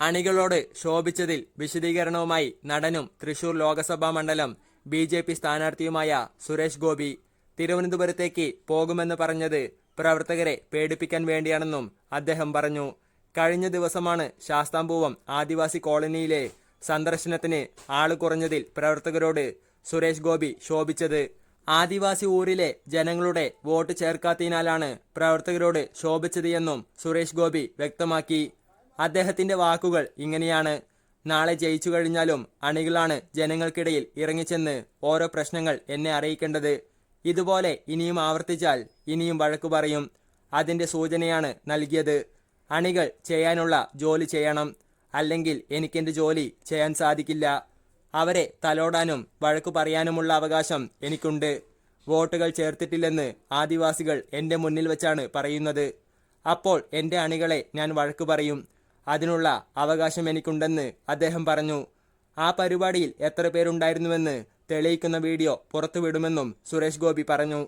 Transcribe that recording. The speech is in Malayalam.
അണികളോട് ശോഭിച്ചതിൽ വിശദീകരണവുമായി നടനും തൃശൂർ ലോകസഭാ മണ്ഡലം ബി ജെ പി സ്ഥാനാർത്ഥിയുമായ സുരേഷ് ഗോപി തിരുവനന്തപുരത്തേക്ക് പോകുമെന്ന് പറഞ്ഞത് പ്രവർത്തകരെ പേടിപ്പിക്കാൻ വേണ്ടിയാണെന്നും അദ്ദേഹം പറഞ്ഞു. കഴിഞ്ഞ ദിവസമാണ് ശാസ്താംപൂവം ആദിവാസി കോളനിയിലെ സന്ദർശനത്തിന് ആൾ കുറഞ്ഞതിൽ പ്രവർത്തകരോട് സുരേഷ് ഗോപി ശോഭിച്ചത്. ആദിവാസി ഊരിലെ ജനങ്ങളുടെ വോട്ട് ചേർക്കാത്തതിനാലാണ് പ്രവർത്തകരോട് ശോഭിച്ചത് എന്നും സുരേഷ് ഗോപി വ്യക്തമാക്കി. അദ്ദേഹത്തിന്റെ വാക്കുകൾ ഇങ്ങനെയാണ്. നാളെ ജയിച്ചു കഴിഞ്ഞാലും അണികളാണ് ജനങ്ങൾക്കിടയിൽ ഇറങ്ങിച്ചെന്ന് ഓരോ പ്രശ്നങ്ങൾ എന്നെ അറിയിക്കേണ്ടത്. ഇതുപോലെ ഇനിയും ആവർത്തിച്ചാൽ ഇനിയും വഴക്കു പറയും. അതിന്റെ സൂചനയാണ് നൽകിയത്. അണികൾ ചെയ്യാനുള്ള ജോലി ചെയ്യണം. അല്ലെങ്കിൽ എനിക്കെന്റെ ജോലി ചെയ്യാൻ സാധിക്കില്ല. അവരെ തലോടാനും വഴക്കു പറയാനുമുള്ള അവകാശം എനിക്കുണ്ട്. വോട്ടുകൾ ചേർത്തിട്ടില്ലെന്ന് ആദിവാസികൾ എന്റെ മുന്നിൽ വെച്ചാണ് പറയുന്നത്. അപ്പോൾ എന്റെ അണികളെ ഞാൻ വഴക്കു പറയും. അതിനുള്ള അവകാശം എനിക്കുണ്ടെന്ന് അദ്ദേഹം പറഞ്ഞു. ആ പരിപാടിയിൽ എത്ര പേരുണ്ടായിരുന്നുവെന്ന് തെളിയിക്കുന്ന വീഡിയോ പുറത്തുവിടുമെന്നും സുരേഷ് ഗോപി പറഞ്ഞു.